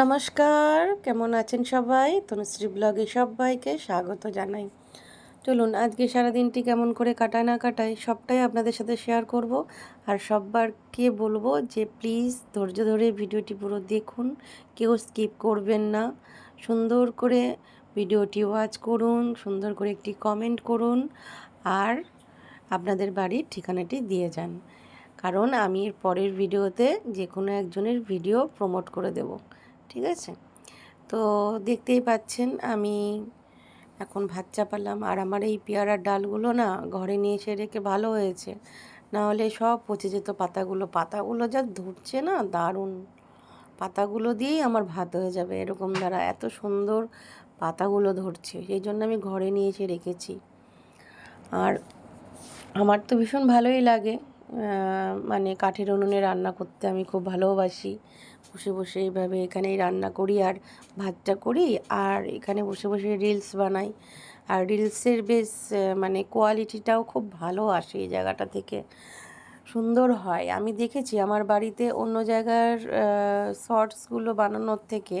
নমস্কার, কেমন আছেন সবাই? তনুশ্রী ব্লগে সবাইকে স্বাগত জানাই। চলুন, আজকে সারাদিনটি কেমন করে কাটায় না কাটায় সবটাই আপনাদের সাথে শেয়ার করব। আর সববারকে বলব যে প্লিজ ধৈর্য ধরে ভিডিওটি পুরো দেখুন, কেউ স্কিপ করবেন না। সুন্দর করে ভিডিওটি ওয়াচ করুন, সুন্দর করে একটি কমেন্ট করুন, আর আপনাদের বাড়ির ঠিকানাটি দিয়ে যান। কারণ আমি পরের ভিডিওতে যে কোনো একজনের ভিডিও প্রমোট করে দেব। ঠিক আছে? তো দেখতেই পাচ্ছেন আমি এখন ভাত চাপালাম। আর আমার এই পেয়ারার ডালগুলো না ঘরে নিয়ে এসে রেখে ভালো হয়েছে। না হলে সব পচে যেত পাতাগুলো। পাতাগুলো যা ধরছে না দারুণ। পাতাগুলো দিয়েই আমার ভাত হয়ে যাবে এরকম দ্বারা এত সুন্দর পাতাগুলো ধরছে। সেই জন্য আমি ঘরে নিয়ে এসে রেখেছি। আর আমার তো ভীষণ ভালোই লাগে। মানে কাঠের উনুনে রান্না করতে আমি খুব ভালোবাসি। বসে বসে এইভাবে এখানেই রান্না করি আর ভাতটা করি আর এখানে বসে বসে রিলস বানাই। আর রিলসের বেশ মানে কোয়ালিটিটাও খুব ভালো আসে এই জায়গাটা থেকে। সুন্দর হয়। আমি দেখেছি আমার বাড়িতে অন্য জায়গার শর্টসগুলো বানানোর থেকে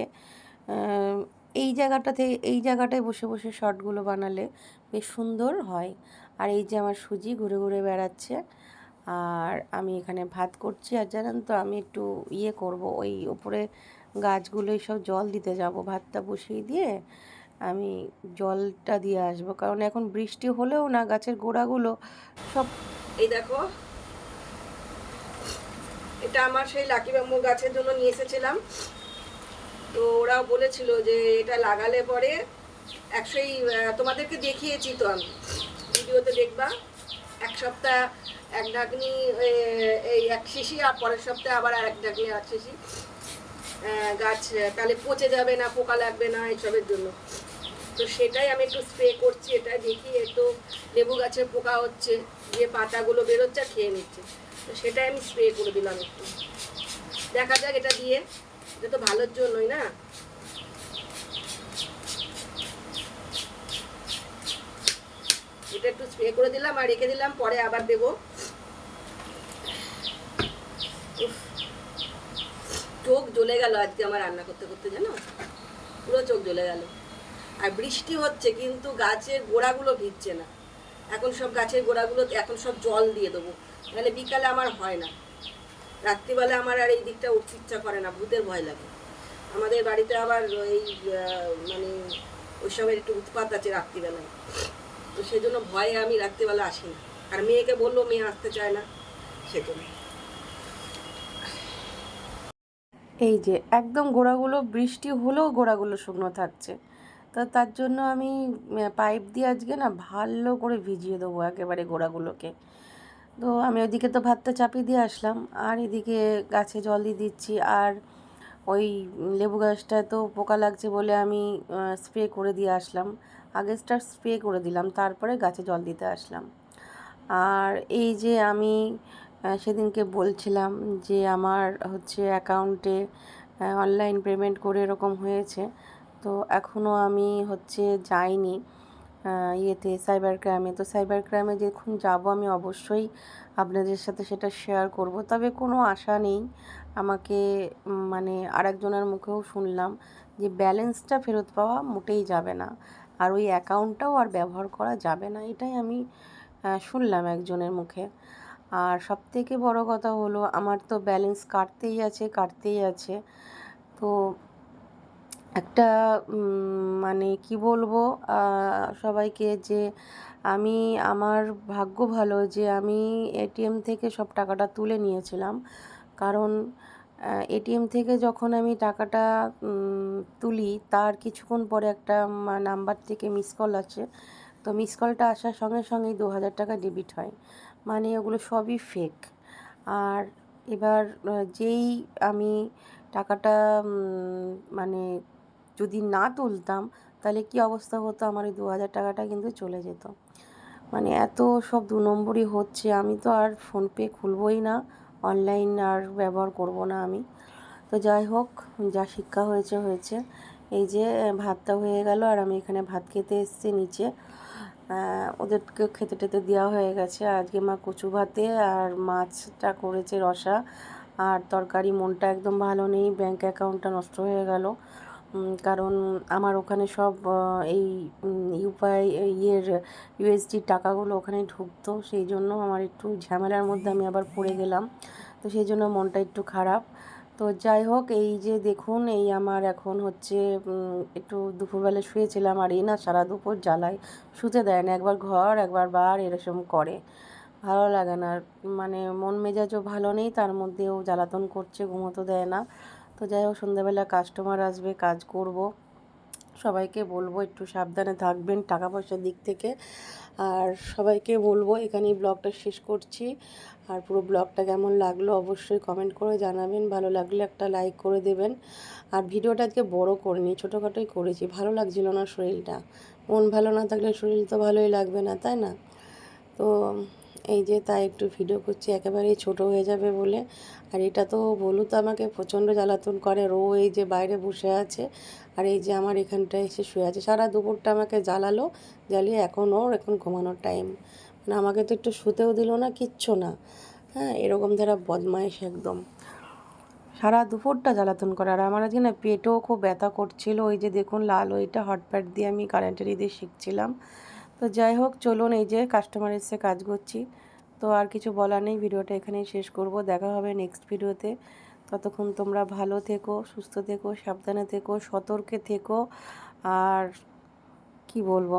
এই জায়গাটাতে, এই জায়গাটায় বসে বসে শর্টগুলো বানালে বেশ সুন্দর হয়। আর এই যে আমার সুজি ঘুরে ঘুরে বেড়াচ্ছে আর আমি এখানে ভাত করছি আর জানেন তো আমি একটু ইয়ে করব, ওই ওপরে গাছগুলোই সব জল দিতে যাব, ভাতটা বসিয়ে দিয়ে আমি জলটা দিয়ে আসব, কারণ এখন বৃষ্টি হলেও না গাছের গোড়াগুলো সব এই দেখো, এটা আমার সেই লাকি ব্যাম্বু গাছের জন্য নিয়ে এসেছিলাম। তো ওরাও বলেছিল যে এটা লাগালে পরে একশোই তোমাদেরকে দেখিয়েছি তো আমি, ভিডিওতে দেখবা। এক সপ্তাহ, এক ঢাকনি এই এক শিশি আর পরের সপ্তাহে আবার আর এক ঢাকনি এক শিশি গাছ তাহলে পচে যাবে না, পোকা লাগবে না এইসবের জন্য। তো সেটাই আমি একটু স্প্রে করছি এটা দেখি একটু লেবু গাছের পোকা হচ্ছে, যে পাতাগুলো বেরোচ্ছে আর খেয়ে নিচ্ছে। তো সেটাই আমি স্প্রে করে দিলাম একটু। দেখা যাক এটা দিয়ে, এটা তো ভালোর জন্যই না? এটা একটু স্প্রে করে দিলাম আর রেখে দিলাম, পরে আবার দেব। চোখ জ্বলে গেল আজকে আমার রান্না করতে করতে, জানো? পুরো চোখ জ্বলে গেল। আর বৃষ্টি হচ্ছে কিন্তু গাছের গোড়াগুলো ভিজছে না। এখন সব গাছের গোড়াগুলো, এখন সব জল দিয়ে দেবো। তাহলে বিকালে আমার হয় না। রাত্রিবেলা আমার আর এই দিকটা উঠতে ইচ্ছা করে না, ভূতের ভয় লাগে। আমাদের বাড়িতে আবার এই মানে ওই সময় একটু উৎপাত আছে রাত্রিবেলায়। তো সেই জন্য ভয়ে আমি রাত্রিবেলা আসি না আর মেয়েকে বলল, মেয়ে আসতে চায় না। সেজন্য এই যে, একদম গোড়াগুলো, বৃষ্টি হলেও গোড়াগুলো শুকনো থাকছে। তো তার জন্য আমি পাইপ দিয়ে আজকে না ভালো করে ভিজিয়ে দেবো একেবারে গোড়াগুলোকে। তো আমি ওইদিকে তো ভাতটা চাপিয়ে দিয়ে আসলাম, আর এদিকে গাছে জল দিয়ে দিচ্ছি, আর ওই লেবু গাছটায় তো পোকা লাগছে বলে আমি স্প্রে করে দিয়ে আসলাম। আগে স্টার স্প্রে করে দিলাম, তারপরে গাছে জল দিতে আসলাম। আর এই যে আমি সেদিনকে বলছিলাম যে আমার হচ্ছে অ্যাকাউন্টে অনলাইন পেমেন্ট করে এরকম হয়েছে। তো এখনও আমি হচ্ছে যাইনি। ইয়েতে সাইবার ক্রাইমে তো সাইবার ক্রাইমে যখন যাব আমি অবশ্যই আপনাদের সাথে সেটা শেয়ার করব। তবে কোনো আশা নেই। আমাকে মানে আরেকজনের মুখেও শুনলাম যে ব্যালেন্সটা ফেরত পাওয়া মোটেই যাবে না। আর ওই অ্যাকাউন্টটাও আর ব্যবহার করা যাবে না, এটাই আমি শুনলাম একজনের মুখে। আর সবথেকে বড় কথা হলো, আমার তো ব্যালেন্স কাটতেই আছে কাটতেই আছে। তো একটা মানে কি বলব সবাইকে যে আমি, আমার ভাগ্য ভালো যে আমি এটিএম থেকে সব টাকাটা তুলে নিয়েছিলাম। কারণ এটিএম থেকে যখন আমি টাকাটা তুলি, তার কিছুক্ষণ পরে একটা নাম্বার থেকে মিস কল আসে। তো মিস কলটা আসার সঙ্গে সঙ্গেই দু হাজার টাকা ডেবিট হয়। মানে ওগুলো সবই ফেক আর এবার যেই আমি টাকাটা মানে যদি না তুলতাম, তাহলে কী অবস্থা হতো? আমার ওই দু হাজার টাকাটা কিন্তু চলে যেত। মানে এত সব দু নম্বরই হচ্ছে। আমি তো আর ফোনপে খুলবই না, অনলাইন আর ব্যবহার করব না আমি। তো যাই হোক, যা শিক্ষা হয়েছে হয়েছে। এই যে ভাতটা হয়ে গেল আর আমি এখানে ভাত খেতে এসছি নিচে। ওদেরকে খেতে টেতে দেওয়া হয়ে গেছে। আজকে মা কচু ভাতে আর মাছটা করেছে রসা। আর তরকারি মনটা একদম ভালো নেই। ব্যাংক অ্যাকাউন্টটা নষ্ট হয়ে গেল। কারণ আমার ওখানে সব এই ইউপাই ইয়ের ইউএসডির টাকাগুলো ওখানে ঢুকতো। সেই জন্য আমার একটু ঝামেলার মধ্যে আমি আবার পড়ে গেলাম। তো সেই জন্য মনটা একটু খারাপ। তো যাই হোক, এই যে দেখুন, এই আমার এখন হচ্ছে একটু দুপুরবেলা শুয়েছিলাম আর এই না সারা দুপুর জ্বালায়। শুতে দেয় না, একবার ঘর, একবার বার এরকম করে। ভালো লাগে না। মানে মন মেজাজও ভালো নেই, তার মধ্যেও জ্বালাতন করছে, ঘুমোতে দেয় না। তো যাই হোক, সন্ধ্যাবেলা কাস্টমার আসবে, কাজ করব। সবাইকে বলব একটু সাবধানে থাকবেন টাকা পয়সার দিক থেকে। আর সবাইকে বলব এখানেই ব্লগটা শেষ করছি। আর পুরো ব্লগটা কেমন লাগল অবশ্যই কমেন্ট করে জানাবেন। ভালো লাগলে একটা লাইক করে দেবেন। আর ভিডিওটা আজকে বড় করিনি, ছোটোখাটোই করেছি। ভালো লাগছিল না শরীরটা। মন ভালো না থাকলে শরীর তো ভালোই লাগবে না, তাই না? তো এই যে তাই একটু ভিডিও করছি, একেবারেই ছোট হয়ে যাবে বলে। আর এটা তো বলু তো আমাকে, প্রচণ্ড জ্বালাতন করে। রো এই যে বাইরে বসে আছে, আর এই যে আমার এখানটায় এসে শুয়ে আছে। সারা দুপুরটা আমাকে জ্বালালো, জ্বালিয়ে এখন ওর এখন ঘুমানোর টাইম মানে আমাকে তো একটু শুতেও দিল না, কিচ্ছু না। হ্যাঁ এরকম ধারা বদমাইশ একদম। সারা দুপুরটা জ্বালাতন করে। আর আমার আজকে না পেটও খুব ব্যথা করছিল। ওই যে দেখুন, লাল ওইটা হটপ্যাট দিয়ে আমি কারেন্টের দিয়ে শিখছিলাম। তো যাই হোক, চলুন এই যে কাস্টমার এসে কাজ করছি। তো আর কিছু বলার নেই, ভিডিওটা এখানেই শেষ করব। দেখা হবে নেক্সট ভিডিওতে। ততক্ষণ তোমরা ভালো থেকো, সুস্থ থেকো, সাবধানে থেকো, সতর্কে থেকো। আর কি বলব?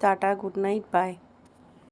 Tata good night bye